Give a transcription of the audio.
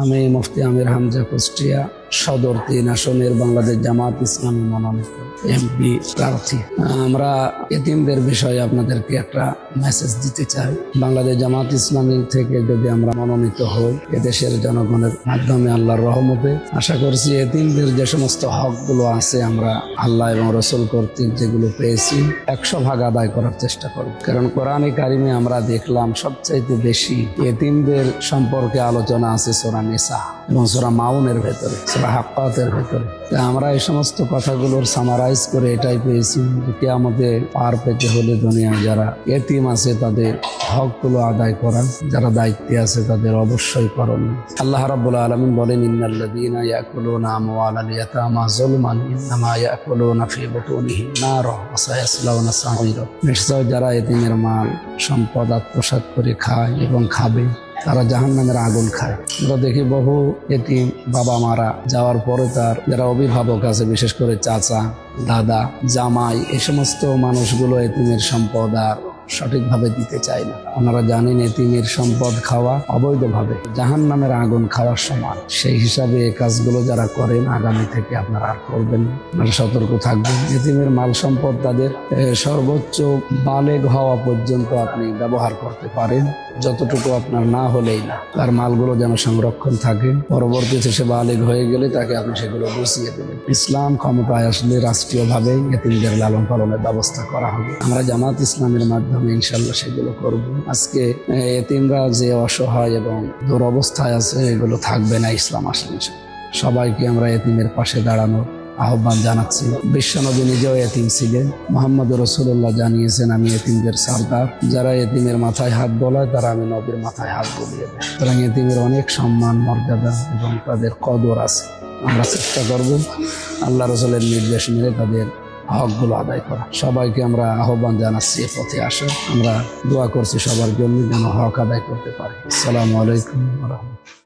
আমি মুফতি আমির হামজা কুষ্টিয়া। সদর তিন আসনের বাংলাদেশ জামাত ইসলামী মনোনীত এমপি প্রার্থী। আমরা এতিমদের বিষয়ে আপনাদেরকে একটা মেসেজ দিতে চাই। বাংলাদেশ জামাত ইসলামী থেকে যদি আমরা মনোনীত হই, এদেশের জনগণের মাধ্যমে আল্লাহর রহমতে আশা করছি এতিমদের যে সমস্ত হকগুলো আছে, আমরা আল্লাহ এবং রসুল কর্তৃক যেগুলো পেয়েছি, একশো ভাগ আদায় করার চেষ্টা করব। কারণ কোরআনে কারিমে আমরা দেখলাম, সবচাইতে বেশি এতিমদের সম্পর্কে আলোচনা আছে সোরা নিসা এবং সোরা মাউনের ভেতরে। হাক্কাতের ভেতরে। আমরা এই সমস্ত কথাগুলোর সামারাইজ করে এটাই পেয়েছি যে আমাদের পার পেতে হলে দুনিয়া যারা এতিম আছে তাদের হকগুলো আদায় করা যারা দায়িত্বে আছে তাদের অবশ্যই করণীয়। আল্লাহ রাব্বুল আলামিন বলেন নিশ্চয় যারা এতিমের মাল, সম্পদ আত্মসাৎ করে খায় এবং খাবে তারা জাহান নামের আগুন খায়। আমরা দেখি বহু এতিম বাবা মারা যাওয়ার পরে তার, যারা অভিভাবক আছে, বিশেষ করে চাচা, দাদা, জামাই, এ সমস্ত মানুষগুলো এতিমের সম্পদ আর সঠিকভাবে দিতে চায় না। ওনারা জানেন এতিমের সম্পদ খাওয়া অবৈধভাবে। জাহান নামের আগুন খাওয়ার সমান। সেই হিসাবে এই কাজগুলো যারা করেন, আগামী থেকে আপনারা আর করবেন। আপনারা সতর্ক থাকবেন। এতিমের মাল সম্পদ তাদের সর্বোচ্চ বালেগ হওয়া পর্যন্ত আপনি ব্যবহার করতে পারেন। যতটুকু আপনার না হলেই না। তার মালগুলো যেন সংরক্ষণ থাকে। পরবর্তীতে সে বালেগ হয়ে গেলে তাকে আপনি সেগুলো বুঝিয়ে দেবেন। ইসলাম ক্ষমতায় আসলে রাষ্ট্রীয়ভাবে এতিমদের লালন পালনের ব্যবস্থা করা হবে। আমরা জামাত ইসলামের মাধ্যমে ইনশাল্লাহ সেগুলো করব। আজকে এতিমরা যে অসহায় এবং দুরবস্থায় আছে, এগুলো থাকবে না ইসলাম আসলে। সবাইকে আমরা এতিমের পাশে দাঁড়ানোর আহ্বান জানাচ্ছি। বিশ্বনবী নিজেও এতিম ছিলেন। মোহাম্মদ রসুল্লাহ জানিয়েছেন, আমি এতিমদের সর্দার। যারা এতিমের মাথায় হাত বলায়, তারা আমি নবীর মাথায় হাত বলিয়ে দেয়। সুতরাং এতিমের অনেক সম্মান, মর্যাদা এবং তাদের কদর আছে। আমরা চেষ্টা করব আল্লাহ রসুলের নির্দেশ মেনে তাদের হকগুলো আদায় করা। সবাইকে আমরা আহ্বান জানাচ্ছি, এ পথে আসা আমরা দোয়া করছি সবার জন্য যেন হক আদায় করতে পারি। আসসালামু আলাইকুম রহমতুল্লাহ।